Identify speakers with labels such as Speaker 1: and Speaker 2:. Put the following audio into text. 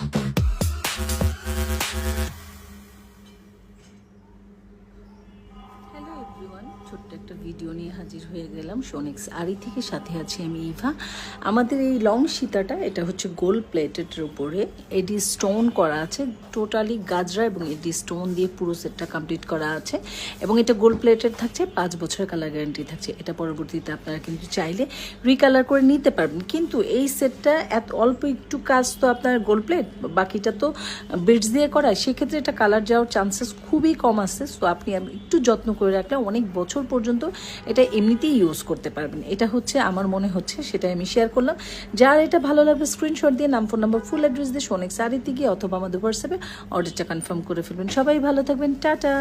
Speaker 1: Thank you. ছোট্ট একটা video নিয়ে হাজির হয়ে গেলাম সোনিক্স আরি থেকে সাথে আছি আমি ইভা। আমাদের এই লং সীতাটা, এটা হচ্ছে গোল্ড প্লেটের উপরে। এডি স্টোন করা আছে, টোটালি গাজরা এবং এডি স্টোন দিয়ে পুরো সেটটা কমপ্লিট করা আছে। এবং এটা গোল্ড প্লেটেড থাকছে, পাঁচ বছরের কালার গ্যারান্টি থাকছে। এটা পরবর্তীতে আপনারা কিন্তু চাইলে রিকালার করে নিতে পারবেন। কিন্তু এই সেটটা এত অল্প একটু কাজ তো আপনার গোল্ড প্লেট, বাকিটা তো বিটস দিয়ে করা। সেক্ষেত্রে এটা কালার যাওয়ার চান্সেস খুবই কম আছে। সো আপনি একটু যত্ন করে রাখলে অনেক বছর পর্যন্ত এটা এমনিতেই ইউজ করতে পারবেন। এটা হচ্ছে, আমার মনে হচ্ছে সেটা আমি শেয়ার করলাম। যার এটা ভালো লাগবে স্ক্রিনশট দিয়ে নাম ফোন নাম্বার ফুল অ্যাড্রেস দিয়ে সোনেক সারিতে গিয়ে অথবা আমাদের হোয়াটসঅ্যাপে অর্ডারটা কনফার্ম করে ফেলবেন। সবাই ভালো থাকবেন, টাটা!